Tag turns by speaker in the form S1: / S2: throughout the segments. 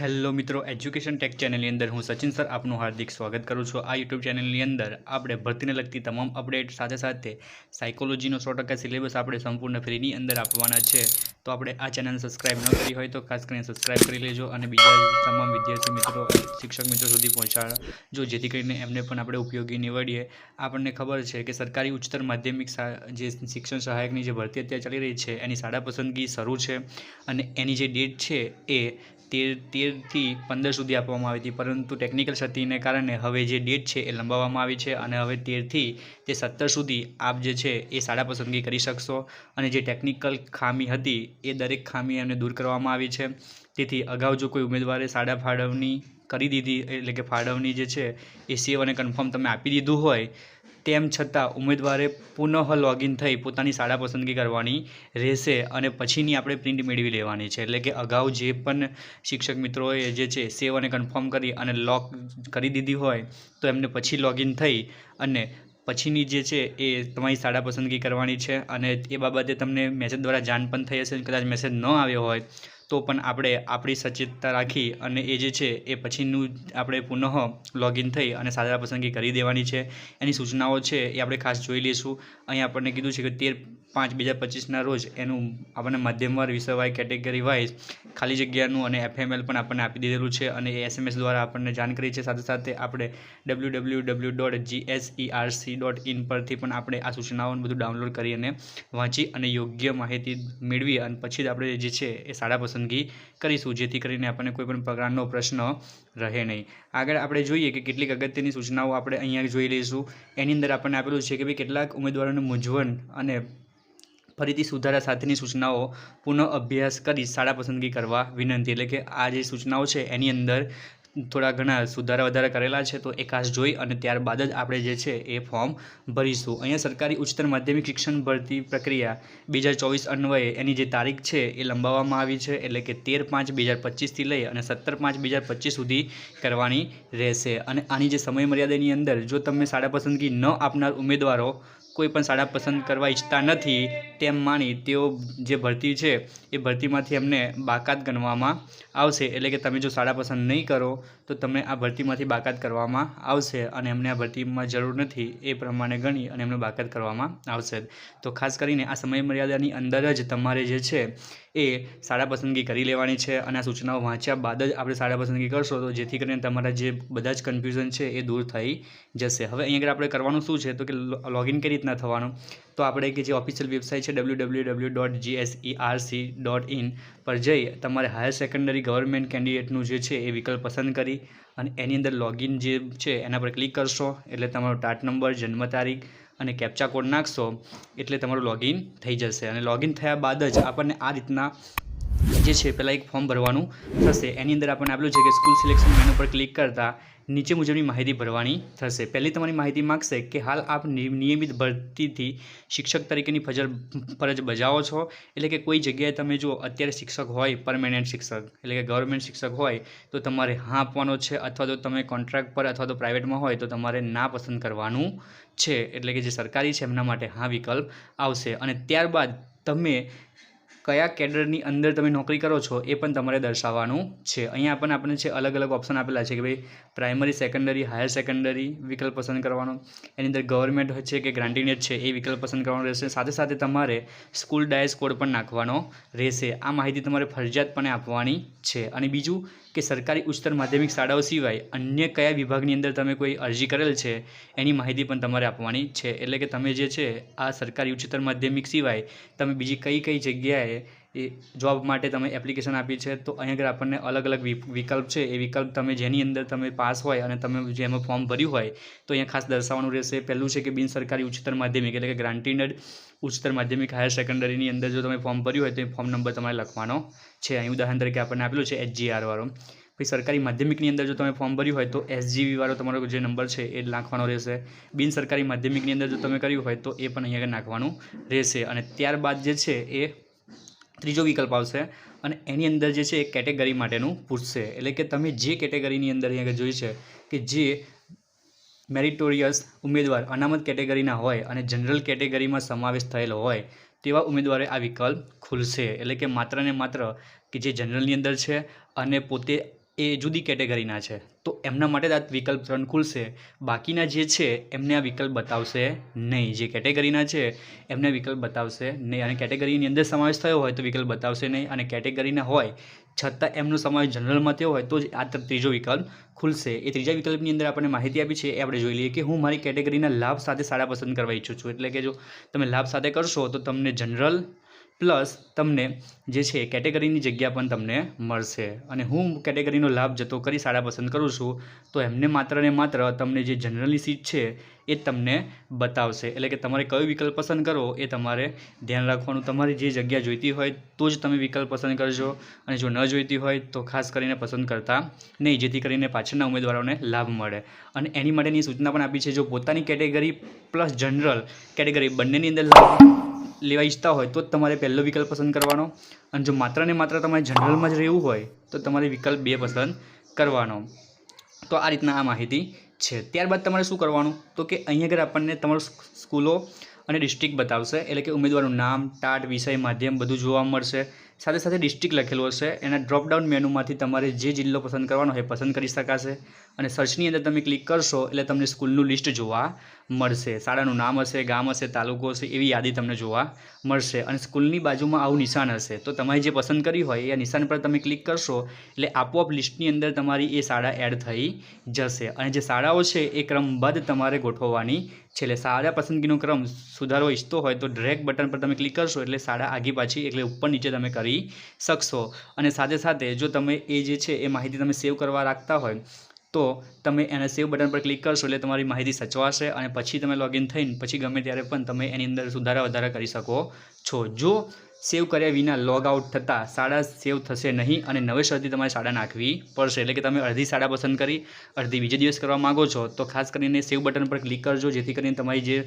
S1: Hello મિત્રો education tech ચેનલની અંદર હું સચિન સર આપનું હાર્દિક સ્વાગત કરું છું. આ યુટ્યુબ ચેનલની અંદર આપણે ભરતીને લગતી તમામ અપડેટ સાથે સાથે સાયકોલોજીનો સો ટકા સિલેબસ આપણે સંપૂર્ણ ફ્રીની અંદર આપવાના છે. તો આપણે આ ચેનલ સબસ્ક્રાઈબ ન કરી હોય તો ખાસ કરીને સબસ્ક્રાઈબ કરી લેજો અને બીજા તમામ વિદ્યાર્થી મિત્રો શિક્ષક મિત્રો સુધી પહોંચાડજો, જેથી કરીને એમને પણ આપણે ઉપયોગી નીવડીએ. આપણને ખબર છે કે સરકારી ઉચ્ચતર માધ્યમિક જે શિક્ષણ સહાયકની જે ભરતી અત્યારે ચાલી રહી છે, એની શાળા પસંદગી શરૂ છે અને એની જે ડેટ છે એ તેર, તેરથી પંદર સુધી આપવામાં આવી હતી. પરંતુ ટેકનિકલ ક્ષતિને કારણે હવે જે ડેટ છે એ લંબાવવામાં આવી છે અને હવે તેરથી તે સત્તર સુધી આપ જે છે એ શાળા પસંદગી કરી શકશો અને જે ટેકનિકલ ખામી હતી એ દરેક ખામી એમને દૂર કરવામાં આવી છે. તેથી અગાઉ જો કોઈ ઉમેદવારે શાળા ફાળવણી કરી દીધી, એટલે કે ફાળવણી જે છે, એ સેવ અને કન્ફર્મ તમે આપી દીધું હોય. તેમ છતાં ઉમેદવારે પુનઃ લોગિન થઈ પોતાની શાળા પસંદગી કરવાની રહેશે અને પછીની આપણે પ્રિન્ટ મેળવી લેવાની છે. એટલે કે અગાઉ જે પણ શિક્ષક મિત્રોએ જે છે સેવ અને કન્ફર્મ કરી અને લોક કરી દીધી હોય, તો એમને પછી લોગિન થઈ અને પછીની જે છે, એ તમારી શાળા પસંદગી કરવાની છે. અને એ બાબતે તમને મેસેજ દ્વારા જાણ પણ થઈ હશે કદાચ મેસેજ ન આવ્યો હોય તો પણ આપણે આપણી સચેતતા રાખી અને એ જે છે એ પછીનું આપણે પુનઃ લોગિન થઈ અને શાળા પસંદગી કરી દેવાની છે. એની સૂચનાઓ છે એ આપણે ખાસ જોઈ લઈશું. અહીં આપણને કીધું છે કે તેર પાંચ, બે હજાર પચીસના રોજ એનું આપણને મધ્યમવાર વિષયવાય કેટેગરી વાઇઝ ખાલી જગ્યાનું અને એફએમએલ પણ આપણને આપી દીધેલું છે અને એ એસએમએસ દ્વારા આપણને જાણ કરી છે. સાથે સાથે આપણે W W W dot GSERC dot in પરથી પણ આપણે આ સૂચનાઓને બધું ડાઉનલોડ કરી અને વાંચી અને યોગ્ય માહિતી મેળવી અને પછી જ આપણે જે છે એ શાળા પસંદગી કરીશું, જેથી કરીને આપણને કોઈપણ પ્રકારનો પ્રશ્ન રહે નહીં. આગળ આપણે જોઈએ કે કેટલીક અગત્યની સૂચનાઓ આપણે અહીંયા જોઈ લઈશું. એની અંદર આપણને આપેલું છે કે ભાઈ કેટલાક ઉમેદવારોને મૂંઝવણ અને ફરીથી સુધારા સાથેની સૂચનાઓ પુનઃ અભ્યાસ કરી શાળા પસંદગી કરવા વિનંતી. એટલે કે આ જે સૂચનાઓ છે, એની અંદર થોડા ઘણા સુધારા વધારા કરેલા છે. તો એ ખાસ જોઈ અને ત્યારબાદ જ આપણે જે છે, એ ફોર્મ ભરીશું. અહીંયા સરકારી ઉચ્ચતર માધ્યમિક શિક્ષણ ભરતી પ્રક્રિયા બે હજાર ચોવીસ અન્વયે એની જે તારીખ છે, એ લંબાવવામાં આવી છે. એટલે કે તેર પાંચ બે હજાર પચીસથી લઈ અને સત્તર પાંચ બે હજાર પચીસ સુધી કરવાની રહેશે. અને આની જે સમય મર્યાદાની અંદર જો તમે શાળા પસંદગી ન આપનાર ઉમેદવારો કોઈ પણ શાળા પસંદ કરવા ઈચ્છતા નથી તેમ માની તેઓ જે ભરતી છે એ ભરતીમાંથી એમને બાકાત ગણવામાં આવશે. એટલે કે તમે જો શાળા પસંદ નહીં કરો, તો તમને આ ભરતીમાંથી બાકાત કરવામાં આવશે અને એમને આ ભરતીમાં જરૂર નથી એ પ્રમાણે ગણી અને એમને બાકાત કરવામાં આવશે. તો ખાસ કરીને આ સમય મર્યાદાની અંદર જ તમારે જે છે એ શાળા પસંદગી કરી લેવાની છે અને આ સૂચનાઓ વાંચ્યા બાદ જ આપણે શાળા પસંદગી કરશો તો જેથી કરીને તમારા જે બધા જ કન્ફ્યુઝન છે એ દૂર થઈ જશે. હવે અહીં આગળ આપણે કરવાનું શું છે તો કે લોગિન કઈ રીતના થવાનું? તો આપણે કે જે ઓફિશિયલ વેબસાઇટ છે W W W dot GSERC dot in પર જઈ તમારે હાયર સેકન્ડરી ગવર્મેન્ટ કેન્ડિડેટનું જે છે એ વિકલ્પ પસંદ કરી અને એની અંદર લોગિન જે છે એના પર ક્લિક કરશો. એટલે તમારો ટાટ નંબર, જન્મ તારીખ અને કેપ્ચા કોડ નાખશો, એટલે તમારું લોગિન થઈ જશે. અને લોગિન થયા બાદ જ આપણને આ રીતના જે છે, પહેલાં એક ફોર્મ ભરવાનું થશે. એની અંદર આપણને આપેલું છે કે સ્કૂલ સિલેક્શન મેનુ પર ક્લિક કરતાં નીચે મુજબની માહિતી ભરવાની થશે. પહેલી તમારી માહિતી માગશે કે, હાલ આપ નિયમિત ભરતીથી શિક્ષક તરીકેની ફજર, ફરજ બજાવો છો? એટલે કે કોઈ જગ્યાએ તમે જો અત્યારે શિક્ષક હોય પરમેનન્ટ શિક્ષક. એટલે કે ગવર્મેન્ટ શિક્ષક હોય, તો તમારે હા આપવાનો છે અથવા તો તમે કોન્ટ્રાક્ટ પર અથવા તો પ્રાઇવેટમાં હોય, તો તમારે ના પસંદ કરવાનું છે. એટલે કે જે સરકારી છે, એમના માટે હા વિકલ્પ આવશે. અને ત્યારબાદ તમે કયા કેડરની અંદર તમે નોકરી કરો છો એ પણ તમારે દર્શાવવાનું છે. અહીંયા પણ આપણને છે અલગ અલગ ઓપ્શન આપેલા છે કે ભાઈ પ્રાઇમરી, સેકન્ડરી, હાયર સેકન્ડરી વિકલ્પ પસંદ કરવાનો. એની અંદર ગવર્મેન્ટ છે કે ગ્રાન્ટીનેટ છે એ વિકલ્પ પસંદ કરવાનો રહેશે. સાથે સાથે તમારે સ્કૂલ ડાયસ કોડ પણ નાખવાનો રહેશે. આ માહિતી તમારે ફરજિયાતપણે આપવાની છે. અને બીજું કે સરકારી ઉચ્ચતર માધ્યમિક શાળાઓ સિવાય અન્ય કયા વિભાગની અંદર તમે કોઈ અરજી કરેલ છે, એની માહિતી પણ તમારે આપવાની છે. એટલે કે તમે જે છે, આ સરકારી ઉચ્ચતર માધ્યમિક સિવાય તમે બીજી કઈ કઈ જગ્યાએ એ જોબ માટે તમે એપ્લિકેશન આપી છે, તો અહીં આગળ આપણને અલગ અલગ વિકલ્પ છે. એ વિકલ્પ તમે જેની અંદર તમે પાસ હોય અને તમે જેમાં ફોર્મ ભર્યું હોય, તો અહીંયા ખાસ દર્શાવવાનું રહેશે. પહેલું છે કે બિન સરકારી ઉચ્ચતર માધ્યમિક એટલે કે ગ્રાન્ટેડ ઉચ્ચતર માધ્યમિક હાયર સેકન્ડરીની અંદર જો તમે ફોર્મ ભર્યું હોય, તો એ ફોર્મ નંબર તમારે લખવાનો છે. અહીં ઉદાહરણ તરીકે આપણને આપેલું છે એચજીઆર વાળો. પછી સરકારી માધ્યમિકની અંદર જો તમે ફોર્મ ભર્યું હોય, તો એસજીવી વાળો તમારો જે નંબર છે એ નાખવાનો રહેશે. બિન સરકારી માધ્યમિકની અંદર જો તમે કર્યું હોય, તો એ પણ અહીંયા નાખવાનું રહેશે. અને ત્યારબાદ જે છે એ ત્રીજો વિકલ્પ આવશે અને એની અંદર જે છે એ કેટેગરી માટેનું પૂછશે. એટલે કે તમે જે કેટેગરીની અંદર અહીંયા જોઈ છે કે જે મેરિટોરિયસ ઉમેદવાર અનામત કેટેગરીના હોય અને જનરલ કેટેગરીમાં સમાવેશ થયેલો હોય તેવા ઉમેદવારે આ વિકલ્પ ખુલશે. એટલે કે માત્ર ને માત્ર કે જે જનરલની અંદર છે અને પોતે એ જુદી કેટેગરીના છે. તો એમના માટે આ વિકલ્પ ત્રણ ખુલશે. બાકીના જે છે, એમને આ વિકલ્પ બતાવશે નહીં. જે કેટેગરીના છે, એમને વિકલ્પ બતાવશે નહીં. અને કેટેગરીની અંદર સમાવેશ થયો હોય તો વિકલ્પ બતાવશે નહીં. અને કેટેગરીના હોય, છતાં એમનો સમાવેશ જનરલમાં થયો હોય તો જ આ ત્રીજો વિકલ્પ ખુલશે. એ ત્રીજા વિકલ્પની અંદર આપણને માહિતી આપી છે. એ આપણે જોઈ લઈએ કે હું મારી કેટેગરીના લાભ સાથે શાળા પસંદ કરવા ઈચ્છું છું. એટલે કે જો તમે લાભ સાથે કરશો તો તમને જનરલ પ્લસ તમને જે છે કેટેગરીની જગ્યા પણ તમને મળશે. અને હું કેટેગરીનો લાભ જતો કરી શાળા પસંદ કરું છું, તો એમને માત્ર ને માત્ર તમને જે જનરલની સીટ છે એ તમને બતાવશે. એટલે કે તમારે કયો વિકલ્પ પસંદ કરો એ તમારે ધ્યાન રાખવાનું. તમારી જે જગ્યા જોઈતી હોય તો જ તમે વિકલ્પ પસંદ કરજો. અને જો ન જોઈતી હોય તો ખાસ કરીને પસંદ કરતા નહીં, જેથી કરીને પાછળના ઉમેદવારોને લાભ મળે. અને એની માટેની સૂચના પણ આપી છે, જો પોતાની કેટેગરી પ્લસ જનરલ કેટેગરી બંનેની અંદર લાભ લેવા ઈચ્છતા હોય તો જ તમારે પહેલો વિકલ્પ પસંદ કરવાનો. અને જો માત્ર ને માત્ર તમારે જનરલમાં જ રહેવું હોય તો તમારે વિકલ્પ બે પસંદ કરવાનો. તો આ રીતના આ માહિતી છે. ત્યારબાદ તમારે શું કરવાનું? તો કે અહીંયા આગળ આપણને તમારું સ્કૂલો અને ડિસ્ટ્રિક્ટ બતાવશે. એટલે કે ઉમેદવારનું નામ, ટાટ, વિષય, માધ્યમ બધું જોવા મળશે. સાથે સાથે ડિસ્ટ્રિક્ટ લખેલું હશે. એના ડ્રોપડાઉન મેનુમાંથી તમારે જે જિલ્લો પસંદ કરવાનો હોય પસંદ કરી શકાશે. અને સર્ચની અંદર તમે ક્લિક કરશો એટલે તમને સ્કૂલનું લિસ્ટ જોવા મળશે. શાળાનું નામ હશે, ગામ હશે, તાલુકો હશે, એવી યાદી તમને જોવા મળશે. અને સ્કૂલની બાજુમાં આવું નિશાન હશે. તો તમારે જે પસંદ કરી હોય એ નિશાન પર તમે ક્લિક કરશો એટલે આપોઆપ લિસ્ટની અંદર તમારી એ શાળા એડ થઈ જશે. અને જે શાળાઓ છે એ ક્રમબદ્ધ તમારે ગોઠવવાની છે. એટલે શાળા પસંદગીનો ક્રમ સુધારવો ઈચ્છતો હોય તો ડ્રેગ બટન પર તમે ક્લિક કરશો એટલે શાળા આગી પાછી એટલે ઉપર નીચે તમે કરી શકશો. અને સાથે સાથે જો તમે એ જે છે એ માહિતી તમે સેવ કરવા રાખતા હોય તો તમે એને સેવ બટન પર ક્લિક કરશો એટલે તમારી માહિતી સચવાશે અને પછી તમે લોગિન થઈને પછી ગમે ત્યારે પણ તમે એની અંદર સુધારા વધારા કરી શકો છો. જો સેવ કર્યા વિના લોગ આઉટ થતાં શાળા સેવ થશે નહીં અને નવેસરથી તમારે શાળા નાખવી પડશે. એટલે કે તમે અડધી શાળા પસંદ કરી, અડધી બીજે દિવસ કરવા માગો છો, તો ખાસ કરીને સેવ બટન પર ક્લિક કરજો. જેથી કરીને તમારી જે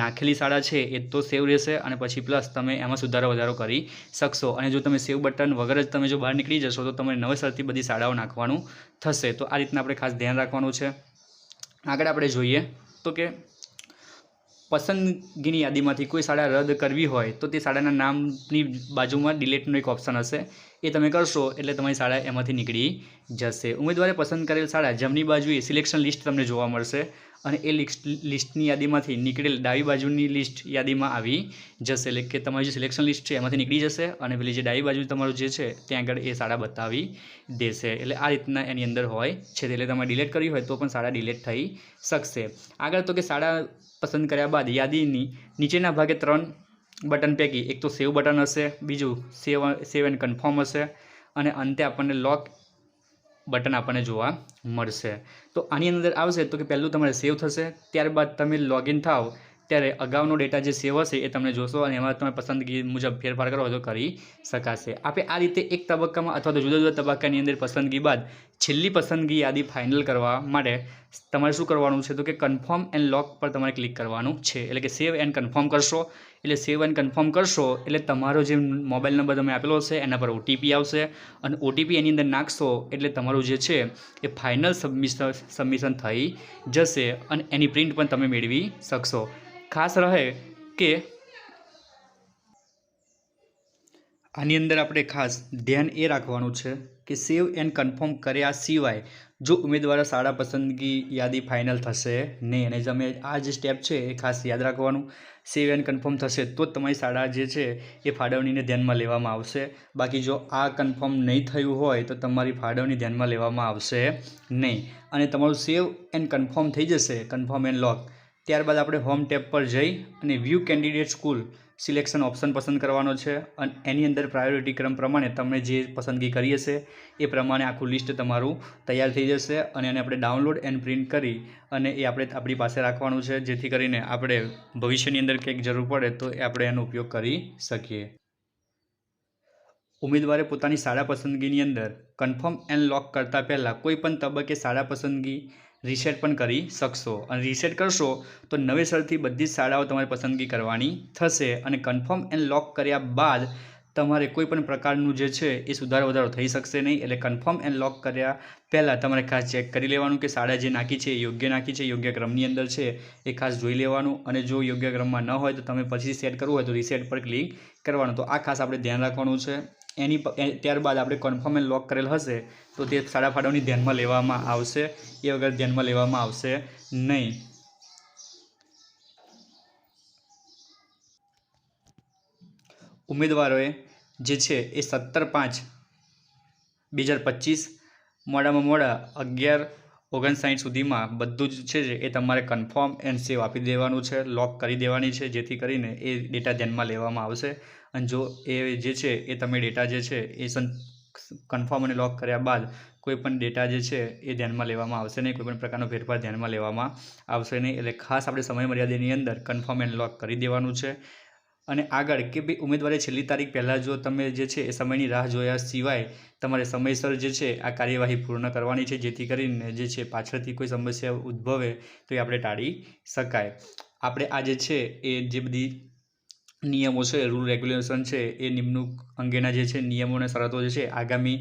S1: નાખેલી શાળા છે એ તો સેવ રહેશે અને પછી પ્લસ તમે એમાં સુધારો વધારો કરી શકશો. અને જો તમે સેવ બટન વગર જ તમે જો બહાર નીકળી જશો, તો તમારે નવેસરથી બધી શાળાઓ નાખવાનું થશે. તો આ રીતના આપણે ખાસ ધ્યાન રાખવાનું છે. આગળ આપણે જોઈએ તો કે પસંદગીની યાદીમાંથી કોઈ શાળા રદ કરવી હોય તો તે શાળાના નામની બાજુમાં ડિલેટનો એક ઓપ્શન હશે. એ તમે કરશો એટલે તમારી શાળા એમાંથી નીકળી જશે. ઉમેદવારે પસંદ કરેલ શાળા જમણી બાજુએ સિલેક્શન લિસ્ટ તમને જોવા મળશે. અને એ લિસ્ટ લિસ્ટની યાદીમાંથી નીકળેલ ડાબી બાજુની લિસ્ટ યાદીમાં આવી જશે. એટલે કે તમારી જે સિલેક્શન લિસ્ટ છે એમાંથી નીકળી જશે અને પેલી જે ડાબી બાજુ તમારું જે છે ત્યાં આગળ એ શાળા બતાવી દેશે. એટલે આ રીતના એની અંદર હોય છે. એટલે તમારે ડિલેટ કરવી હોય તો પણ શાળા ડિલેટ થઈ શકશે. આગળ તો કે શાળા પસંદ કર્યા બાદ યાદીની નીચેના ભાગે ત્રણ બટન પૈકી. એક તો સેવ બટન હશે, બીજું સેવ સેવ એન્ડ કન્ફર્મ હશે અને અંતે આપણને લોક બટન આપણને જોવા મળશે. તો આની અંદર આવશે તો કે પહેલું તમારે સેવ થશે, ત્યારબાદ તમે લોગિન થાવ ત્યારે અગાઉનો ડેટા જે સેવ હશે એ તમને જોશો અને એમાં તમે પસંદગી મુજબ ફેરફાર કરો, તો કરી શકાશે. આપણે આ રીતે એક તબક્કામાં અથવા તો જુદા જુદા તબક્કાની અંદર પસંદગી બાદ છેલ્લી પસંદગી યાદી ફાઇનલ કરવા માટે તમારે શું કરવાનું છે તો કે કન્ફર્મ એન્ડ લોક પર તમારે ક્લિક કરવાનું છે. એટલે કે સેવ એન્ડ કન્ફર્મ કરશો. એટલે સેવ એન્ડ કન્ફર્મ કરશો, એટલે તમારો જે મોબાઈલ નંબર તમે આપેલો છે એના પર ઓટીપી આવશે. અને ઓટીપી એની અંદર નાખશો, એટલે તમારું જે છે એ ફાઇનલ સબમિશન સબમિશન થઈ જશે અને એની પ્રિન્ટ પણ તમે મેળવી શકશો. ખાસ રહે કે આની અંદર આપણે ખાસ ધ્યાન એ રાખવાનું છે કે સેવ એન્ડ કન્ફર્મ કર્યા સિવાય જો ઉમેદવારો શાળા પસંદગી યાદી ફાઇનલ થશે નહીં. અને તમે આ જે સ્ટેપ છે એ ખાસ યાદ રાખવાનું. સેવ એન્ડ કન્ફર્મ થશે તો તમારી શાળા જે છે એ ફાળવણીને ધ્યાનમાં લેવામાં આવશે. બાકી જો આ કન્ફર્મ નહીં થયું હોય તો તમારી ફાળવણી ધ્યાનમાં લેવામાં આવશે નહીં. અને તમારું સેવ એન્ડ કન્ફર્મ થઈ જશે, કન્ફર્મ એન્ડ લોક. ત્યારબાદ આપણે હોમ ટેબ પર જઈ અને view candidate school selection option પસંદ કરવાનો છે અને એની અંદર પ્રાયોરિટી ક્રમ પ્રમાણે તમે જે પસંદગી કરી હશે, એ પ્રમાણે આખું લિસ્ટ તમારું તૈયાર થઈ જશે અને એને આપણે ડાઉનલોડ એન્ડ પ્રિન્ટ કરી અને એ આપણે આપણી પાસે રાખવાનું છે, જેથી કરીને આપણે ભવિષ્યની અંદર કંઈક જરૂર પડે તો એ આપણે એનો ઉપયોગ કરી શકીએ. ઉમેદવારે પોતાની શાળા પસંદગીની અંદર કન્ફર્મ એન્ડ લોક કરતાં પહેલાં કોઈ પણ તબક્કે શાળા પસંદગી રીસેટ પણ કરી શકશો. અને રીસેટ કરશો તો નવેસરથી બધી જ શાળાઓ તમારે પસંદગી કરવાની થશે અને કન્ફર્મ એન્ડ લોક કર્યા બાદ તમારે કોઈ પણ પ્રકારનું જે છે એ સુધારો વધારો થઈ શકશે નહીં. એટલે કન્ફર્મ એન્ડ લોક કર્યા પહેલાં તમારે ખાસ ચેક કરી લેવાનું કે શાળા જે નાખી છે યોગ્ય નાખી છે, યોગ્ય ક્રમની અંદર છે એ ખાસ જોઈ લેવાનું. અને જો યોગ્ય ક્રમમાં ન હોય તો તમે પછી સેટ કરવું હોય તો રીસેટ પર ક્લિક કરવાનું. તો આ ખાસ આપણે ધ્યાન રાખવાનું છે. એની ત્યારબાદ આપણે કન્ફર્મ એન્ડ લોક કરેલ હશે, તો તે સાડા ફાળવણી ધ્યાનમાં લેવામાં આવશે. એ વગર ધ્યાનમાં લેવામાં આવશે નહીં. ઉમેદવારોએ જે છે એ સત્તર પાંચ, બે હજાર પચીસ, મોડામાં મોડા અગિયાર ઓગણસાઠ સુધીમાં બધું જ છે એ તમારે કન્ફર્મ એન્ડ સેવ આપી દેવાનું છે લોક કરી દેવાની છે, જેથી કરીને એ ડેટા ધ્યાનમાં લેવામાં આવશે. અને જો એ જે છે એ તમે ડેટા જે છે એ કન્ફર્મ અને લોક કર્યા બાદ કોઈ પણ ડેટા જે છે એ ધ્યાનમાં લેવામાં આવશે નહીં, કોઈ પણ પ્રકારનો ફેરફાર ધ્યાનમાં લેવામાં આવશે નહીં. એટલે ખાસ આપણે સમય મર્યાદાની અંદર કન્ફર્મ એન્ડ લોક કરી દેવાનું છે. અને આગળ કે ભાઈ ઉમેદવારે છેલ્લી તારીખ પહેલાં જો તમે જે છે એ સમયની રાહ જોયા સિવાય તમારે સમયસર જે છે આ કાર્યવાહી પૂર્ણ કરવાની છે, જેથી કરીને જે છે પાછળથી કોઈ સમસ્યા ઉદ્ભવે, તો એ આપણે ટાળી શકાય. આપણે આ જે છે એ જે બધી નિયમો છે રૂલ રેગ્યુલેશન છે, એ નિમણૂક અંગેના જે છે નિયમો અને શરતો જે છે, આગામી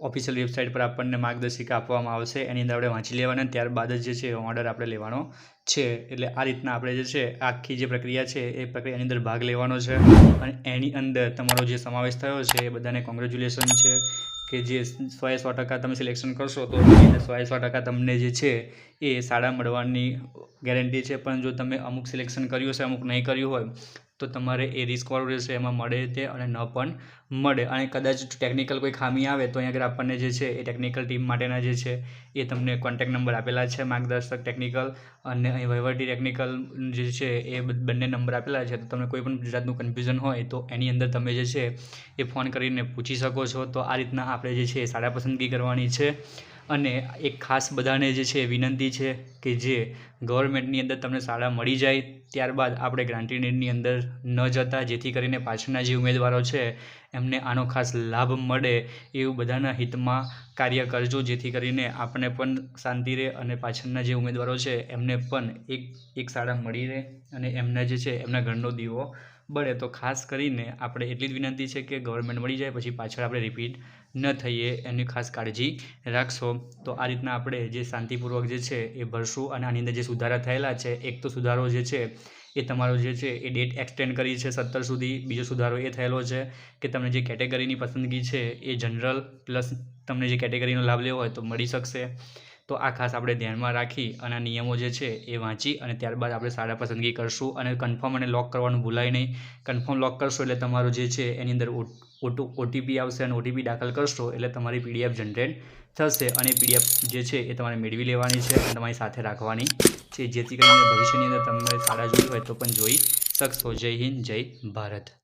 S1: ઓફિશિયલ વેબસાઇટ પર આપણને માર્ગદર્શિકા આપવામાં આવશે. એની અંદર આપણે વાંચી લેવાના ત્યારબાદ જ છે ઓર્ડર આપણે લેવાનો છે. એટલે આ રીતના આપણે જે છે, આખી જે પ્રક્રિયા છે, એ પ્રક્રિયાની અંદર ભાગ લેવાનો છે. અને એની અંદર તમારો જે સમાવેશ થયો છે, એ બધાને કોંગ્રેચ્યુલેશન છે કે જે સો એ સો ટકા તમે સિલેક્શન કરશો તો સો એ સો ટકા તમને જે છે, એ શાળા મળવાની ગેરંટી છે. પણ જો તમે અમુક સિલેક્શન કર્યું હશે, અમુક નહીં કર્યું હોય તો તમારે એ રિસ્કવાળું રહેશે એમાં મળે તે અને ન પણ મળે. અને કદાચ ટેકનિકલ કોઈ ખામી આવે તો અહીંયા આગળ આપણને જે છે એ ટેકનિકલ ટીમ માટેના જે છે એ તમને કોન્ટેક્ટ નંબર આપેલા છે, માર્ગદર્શક ટેકનિકલ અને અહીં વહીવટી ટેકનિકલ જે છે એ બંને નંબર આપેલા છે. તો તમને કોઈ પણ જાતનું કન્ફ્યુઝન હોય તો એની અંદર તમે જે છે એ ફોન કરીને પૂછી શકો છો. તો આ રીતના આપણે જે છે એ શાળા પસંદગી કરવાની છે. અને એક ખાસ બધાને જે છે, વિનંતી છે કે જે ગવર્મેન્ટની અંદર તમને શાળા મળી જાય, ત્યારબાદ આપણે ગ્રાન્ટીનેડની અંદર ન જતા, જેથી કરીને પાછળના જે ઉમેદવારો છે, એમને આનો ખાસ લાભ મળે એવું બધાના હિતમાં કાર્ય કરજો, જેથી કરીને આપણે પણ શાંતિ રહે અને પાછળના જે ઉમેદવારો છે, એમને પણ એક એક શાળા મળી રહે અને એમના જે છે, એમના ઘરનો દીવો બળે. તો ખાસ કરીને આપણે એટલી જ વિનંતી છે કે ગવર્મેન્ટ મળી જાય, પછી પાછળ આપણે રિપીટ ન થઈએ એની ખાસ કાળજી રાખશો. તો આ રીતના આપણે જે શાંતિપૂર્વક જે છે એ ભરશું અને આની અંદર જે સુધારા થયેલા છે, એક તો સુધારો જે છે એ તમારો જે છે એ ડેટ એક્સટેન્ડ કરી છે સત્તર સુધી. બીજો સુધારો એ થયેલો છે કે તમને જે કેટેગરીની પસંદગી છે એ જનરલ પ્લસ તમને જે કેટેગરીનો લાભ લેવો હોય તો મળી શકશે. તો આ ખાસ આપણે ધ્યાનમાં રાખી અને નિયમો જે છે એ વાંચી અને ત્યારબાદ આપણે શાળા પસંદગી કરશું અને કન્ફર્મ અને લોક કરવાનું ભૂલાય નહીં. કન્ફર્મ લોક કરશો એટલે તમારું જે છે એની અંદર ઓટો ઓટીપી આવશે અને ઓટીપી દાખલ કરશો એટલે તમારી પીડીએફ જનરેટ થશે અને પીડીએફ જે છે એ તમારે મેળવી લેવાની છે અને તમારી સાથે રાખવાની છે. જેથી કરીને ભવિષ્યની અંદર તમારે શાળા જોઈ હોય તો પણ જોઈ શકશો. જય હિન્દ, જય ભારત.